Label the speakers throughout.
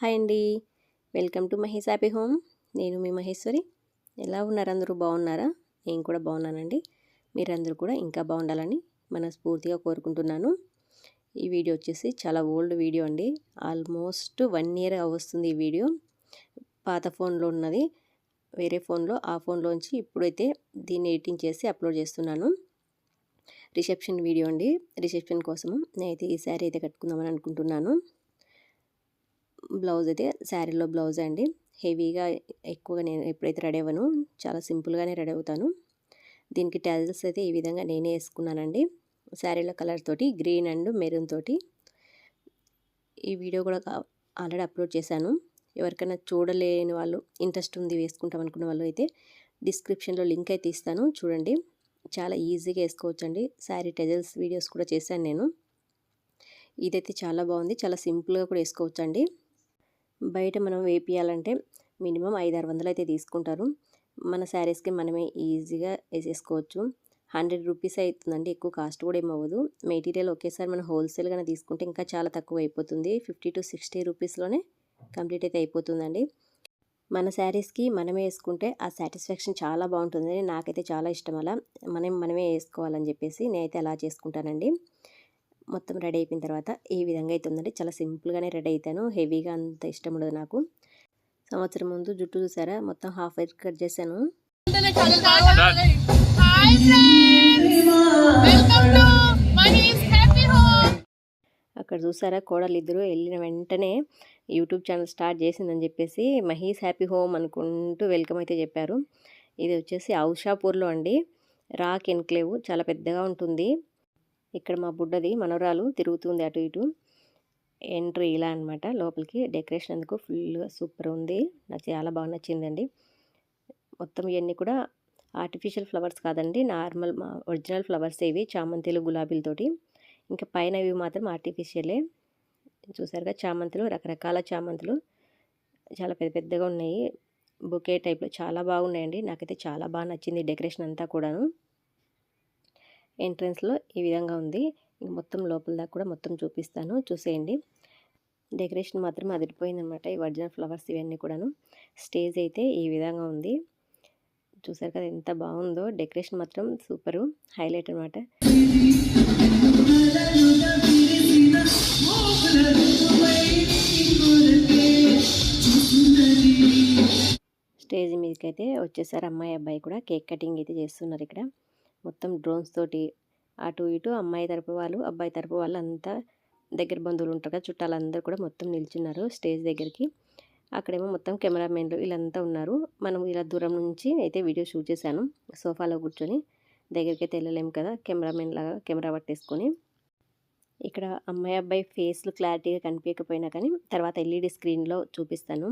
Speaker 1: Hi అండి. Welcome to Mahesh happy home. నేను మీ మహేశ్వరి. ఎలా ఉన్నారు అందరూ? బాగున్నారా? నేను కూడా బాగున్నానండి. మీరందరూ కూడా ఇంకా బాగుండాలని మనస్ఫూర్తిగా కోరుకుంటున్నాను. ఈ వీడియో వచ్చేసి చాలా ఓల్డ్ వీడియో అండి. ఆల్మోస్ట్ వన్ ఇయర్ వస్తుంది ఈ వీడియో. పాత ఫోన్లో ఉన్నది. వేరే ఫోన్లో ఆ ఫోన్లోంచి ఇప్పుడైతే దీన్ని ఎడిటింగ్ చేసి అప్లోడ్ చేస్తున్నాను. రిసెప్షన్ వీడియో అండి. రిసెప్షన్ కోసము నేనైతే ఈ శారీ అయితే కట్టుకుందామని అనుకుంటున్నాను. బ్లౌజ్ అయితే శారీలో బ్లౌజ్ అండి. హెవీగా ఎక్కువగా నేను ఎప్పుడైతే రెడీ అవ్వను చాలా సింపుల్గానే రెడీ అవుతాను. దీనికి టెల్స్ అయితే ఈ విధంగా నేనే వేసుకున్నానండి. శారీలో కలర్ తోటి గ్రీన్ అండ్ మెరూన్ తోటి ఈ వీడియో కూడా ఆల్రెడీ అప్లోడ్ చేశాను. ఎవరికైనా చూడలేని వాళ్ళు ఇంట్రెస్ట్ ఉంది వేసుకుంటాం అనుకున్న వాళ్ళు అయితే డిస్క్రిప్షన్లో లింక్ అయితే ఇస్తాను. చూడండి. చాలా ఈజీగా వేసుకోవచ్చండి. శారీ టెజల్స్ వీడియోస్ కూడా చేశాను నేను. ఇదైతే చాలా బాగుంది. చాలా సింపుల్గా కూడా వేసుకోవచ్చండి. బయట మనం వేపియాలంటే మినిమం ఐదు ఆరు వందలు అయితే తీసుకుంటారు. మన శారీస్కి మనమే ఈజీగా వేసేసుకోవచ్చు. హండ్రెడ్ రూపీస్ అవుతుందండి ఎక్కువ కాస్ట్ కూడా ఏమవ్వదు మెటీరియల్ ఒకేసారి మనం హోల్సేల్గానే తీసుకుంటే ఇంకా చాలా తక్కువ అయిపోతుంది. ఫిఫ్టీ టు సిక్స్టీ రూపీస్లోనే కంప్లీట్ అయితే అయిపోతుందండి. మన శారీస్కి మనమే వేసుకుంటే ఆ సాటిస్ఫాక్షన్ చాలా బాగుంటుంది. నాకైతే చాలా ఇష్టం అలా. మనం మనమే వేసుకోవాలని చెప్పేసి నేనైతే అలా చేసుకుంటానండి. మొత్తం రెడీ అయిపోయిన తర్వాత ఈ విధంగా అయితే ఉందండి చాలా సింపుల్గానే రెడీ అవుతాను హెవీగా అంత ఇష్టం ఉండదు నాకు. సంవత్సరం ముందు జుట్టు చూసారా? మొత్తం హాఫ్ వైర్ కట్ చేశాను. అక్కడ చూసారా? కోడలు ఇద్దరు వెళ్ళిన వెంటనే యూట్యూబ్ ఛానల్ స్టార్ట్ చేసిందని చెప్పేసి మహీస్ హ్యాపీ హోమ్ అనుకుంటూ వెల్కమ్ అయితే చెప్పారు. ఇది వచ్చేసి ఔషాపూర్లో అండి. రాక్ ఎన్క్లేవ్ చాలా పెద్దగా ఉంటుంది. ఇక్కడ మా బుడ్డది మనవరాలు తిరుగుతుంది అటు ఇటు. ఎంట్రీ ఇలా అనమాట లోపలికి డెకరేషన్ అందుకు ఫుల్గా సూపర్ ఉంది. నాకు చాలా బాగా నచ్చిందండి. మొత్తం ఇవన్నీ కూడా ఆర్టిఫిషియల్ ఫ్లవర్స్ కాదండి. నార్మల్ మా ఒరిజినల్ ఫ్లవర్స్ ఇవి చామంతిలు గులాబీలతోటి ఇంకా పైన ఇవి మాత్రం ఆర్టిఫిషియలే. చూసారుగా చామంతులు రకరకాల చామంతులు. చాలా పెద్ద పెద్దగా ఉన్నాయి. బొకే టైప్లో చాలా బాగున్నాయండి. నాకైతే చాలా బాగా నచ్చింది డెకరేషన్ అంతా కూడాను. ఎంట్రన్స్లో ఈ విధంగా ఉంది. మొత్తం లోపల దాకా కూడా మొత్తం చూపిస్తాను. చూసేయండి. డెకరేషన్ మాత్రం అదిరిపోయిందనమాట ఈ ఒరిజినల్ ఫ్లవర్స్ ఇవన్నీ కూడాను. స్టేజ్ అయితే ఈ విధంగా ఉంది. చూసారు కదా ఎంత బాగుందో. డెకరేషన్ మాత్రం సూపరు. హైలైట్ అనమాట స్టేజ్ మీదకైతే అయితే వచ్చేసారు అమ్మాయి అబ్బాయి కూడా. కేక్ కటింగ్ అయితే చేస్తున్నారు ఇక్కడ. మొత్తం డ్రోన్స్ తోటి అటు ఇటు అమ్మాయి తరపు వాళ్ళు అబ్బాయి తరపు వాళ్ళు అంతా దగ్గర బంధువులు ఉంటారు కదా చుట్టాలందరూ కూడా మొత్తం నిల్చున్నారు స్టేజ్ దగ్గరికి. అక్కడేమో మొత్తం కెమెరామెన్లు వీళ్ళంతా ఉన్నారు. మనం ఇలా దూరం నుంచి అయితే వీడియో షూట్ చేశాను సోఫాలో కూర్చొని. దగ్గరికి అయితే వెళ్ళలేము కదా కెమెరామెన్ లాగా కెమెరా పట్టేసుకొని. ఇక్కడ అమ్మాయి అబ్బాయి ఫేస్లు క్లారిటీగా కనిపించకపోయినా కానీ తర్వాత ఎల్ఈడి స్క్రీన్లో చూపిస్తాను.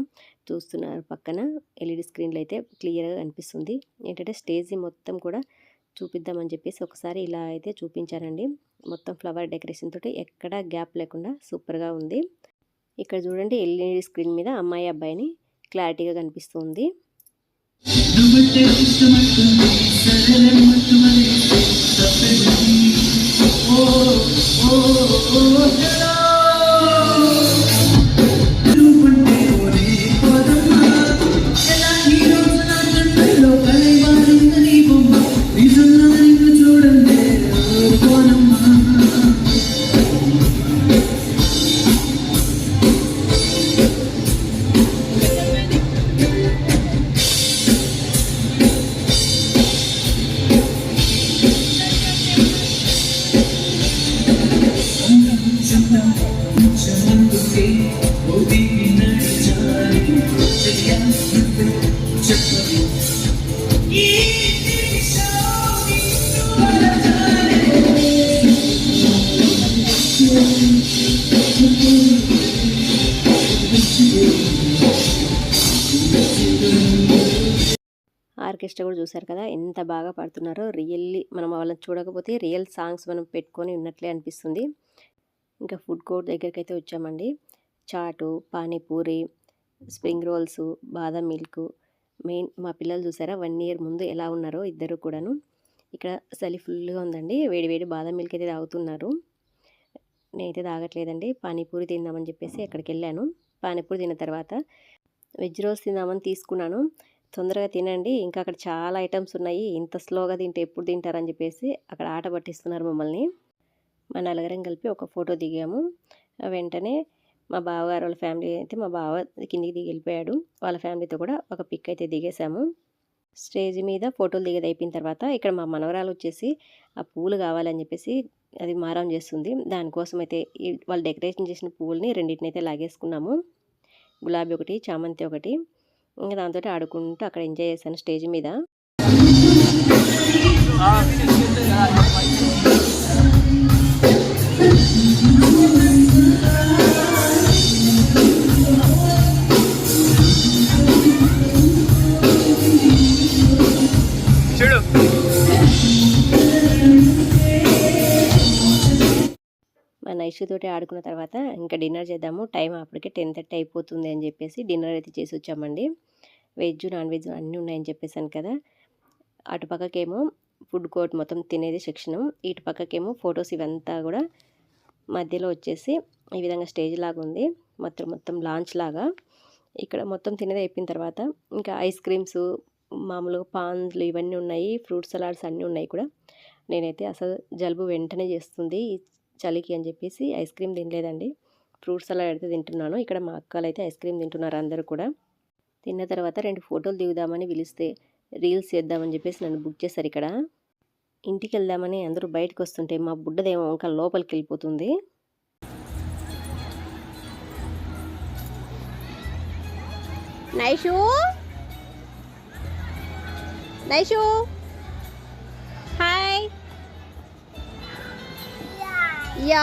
Speaker 1: చూస్తున్నారు పక్కన ఎల్ఈడి స్క్రీన్లో అయితే క్లియర్గా కనిపిస్తుంది. ఏంటంటే స్టేజ్ మొత్తం కూడా చూపిద్దామని చెప్పేసి ఒకసారి ఇలా అయితే చూపించానండి మొత్తం ఫ్లవర్ డెకరేషన్ తోటి ఎక్కడా గ్యాప్ లేకుండా సూపర్గా ఉంది ఇక్కడ చూడండి ఎల్ఈడి స్క్రీన్ మీద అమ్మాయి అబ్బాయిని క్లారిటీగా కనిపిస్తుంది ఆర్కెస్ట్రా కూడా చూసారు కదా ఎంత బాగా పాడుతున్నారో. రియల్లీ మనం వాళ్ళని చూడకపోతే రియల్ సాంగ్స్ మనం పెట్టుకొని ఉన్నట్లే అనిపిస్తుంది. ఇంకా ఫుడ్ కోర్ట్ దగ్గరికి అయితే వచ్చామండి. చాటు పానీపూరి స్ప్రింగ్ రోల్స్ బాదం మిల్క్ మెయిన్ మా పిల్లలు చూసారా? వన్ ఇయర్ ముందు ఎలా ఉన్నారో ఇద్దరు కూడాను. ఇక్కడ చలి ఫుల్గా ఉందండి. వేడి వేడి బాదం మిల్క్ అయితే తాగుతున్నారు. నేనైతే తాగట్లేదండి. పానీపూరి తిందామని చెప్పేసి అక్కడికి వెళ్ళాను. పానీపూరి తిన్న తర్వాత వెజ్ రోల్స్ తిందామని తీసుకున్నాను. తొందరగా తినండి. ఇంకా అక్కడ చాలా ఐటమ్స్ ఉన్నాయి. ఇంత స్లోగా తింటే ఎప్పుడు తింటారని చెప్పేసి అక్కడ ఆట పట్టిస్తున్నారు మమ్మల్ని. మా నలుగురం కలిపి ఒక ఫోటో దిగాము. వెంటనే మా బావగారు వాళ్ళ ఫ్యామిలీ అయితే మా బావ కిందికి దిగి వెళ్ళిపోయాడు. వాళ్ళ ఫ్యామిలీతో కూడా ఒక పిక్ అయితే దిగేసాము స్టేజ్ మీద ఫోటోలు దిగేది అయిపోయిన తర్వాత ఇక్కడ మా మనవరాలు వచ్చేసి ఆ పూలు కావాలని చెప్పేసి అది మారం చేస్తుంది. దానికోసం అయితే వాళ్ళు డెకరేషన్ చేసిన పువ్వుల్ని రెండింటిని అయితే లాగేసుకున్నాము. గులాబీ ఒకటి చామంతి ఒకటి ఇంకా దాంతో ఆడుకుంటూ అక్కడ ఎంజాయ్ చేశాను స్టేజ్ మీద. మా తోటి ఆడుకున్న తర్వాత ఇంకా డిన్నర్ చేద్దాము. టైం అప్పటికే టెన్ థర్టీ అయిపోతుంది అని చెప్పేసి డిన్నర్ అయితే చేసి వచ్చామండి. వెజ్ నాన్ వెజ్ అన్నీ ఉన్నాయని చెప్పేసాను కదా. అటు పక్కకేమో ఫుడ్ కోర్ట్ మొత్తం తినేది సెక్షను. ఇటు పక్కకేమో ఫొటోస్ ఇవంతా కూడా మధ్యలో వచ్చేసి ఈ విధంగా స్టేజ్ లాగా ఉంది. మొత్తం మొత్తం లాంచ్ లాగా. ఇక్కడ మొత్తం తినేది అయిపోయిన తర్వాత ఇంకా ఐస్ క్రీమ్స్ మామూలుగా పాన్లు ఇవన్నీ ఉన్నాయి. ఫ్రూట్ సలాడ్స్ అన్నీ ఉన్నాయి కూడా. నేనైతే అసలు జలుబు వెంటనే చేస్తుంది. చలికి అని చెప్పేసి ఐస్ క్రీమ్ తినలేదండి. ఫ్రూట్స్ అలా అయితే తింటున్నాను. ఇక్కడ మా అక్కలు అయితే ఐస్ క్రీమ్ తింటున్నారు అందరూ కూడా. తిన్న తర్వాత రెండు ఫోటోలు దిగుదామని పిలిస్తే రీల్స్ చేద్దామని చెప్పేసి నన్ను బుక్ చేశారు ఇక్కడ. ఇంటికి వెళ్దామని అందరూ బయటకు వస్తుంటే మా బుడ్డదేమో ఇంకా లోపలికి వెళ్ళిపోతుంది.
Speaker 2: నైషు? నైషు? యా.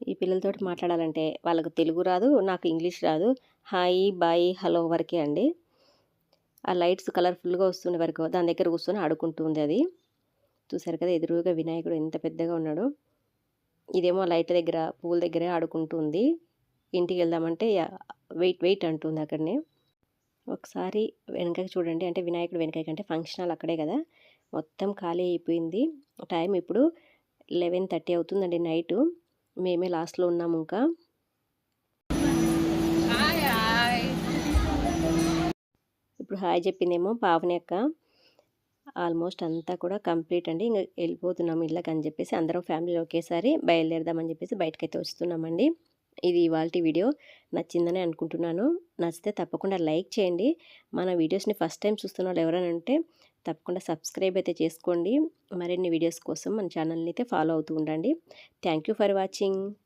Speaker 1: ఈ పిల్లలతోటి మాట్లాడాలంటే వాళ్ళకు తెలుగు రాదు నాకు ఇంగ్లీష్ రాదు. హాయ్ బాయ్ హలో వరకే అండి. ఆ లైట్స్ కలర్ఫుల్గా వస్తుండే వరకు దాని దగ్గర కూర్చొని ఆడుకుంటుంది అది. చూసారు కదా ఎదురుగా వినాయకుడు ఎంత పెద్దగా ఉన్నాడు. ఇదేమో లైట్ దగ్గర పూల దగ్గరే ఆడుకుంటుంది ఇంటికి వెళ్దామంటే వెయిట్ వెయిట్ అంటుంది అక్కడనే. ఒకసారి వెనకకి చూడండి అంటే వినాయకుడు వెనకకి అంటే ఫంక్షన్ హాల్ అక్కడే కదా. మొత్తం ఖాళీ అయిపోయింది. టైం ఇప్పుడు లెవెన్ థర్టీ అవుతుందండి నైట్. మేమే లాస్ట్లో ఉన్నాము ఇంకా. ఇప్పుడు హాయ్ చెప్పిందేమో పావని అక్క. ఆల్మోస్ట్ అంతా కూడా కంప్లీట్ అండి. ఇంకా వెళ్ళిపోతున్నాం ఇళ్ళకి అని చెప్పేసి అందరం ఫ్యామిలీ ఒకేసారి బయలుదేరదామని చెప్పేసి బయటకైతే వస్తున్నామండి. ఇది ఇవాళ వీడియో. నచ్చిందని అనుకుంటున్నాను. నచ్చితే తప్పకుండా లైక్ చేయండి. మన వీడియోస్ని ఫస్ట్ టైం చూస్తున్న వాళ్ళు ఎవరైనా ఉంటే తప్పకుండా సబ్స్క్రైబ్ అయితే చేసుకోండి. మరిన్ని వీడియోస్ కోసం మన ఛానల్ని అయితే ఫాలో అవుతూ ఉండండి. Thank you for watching.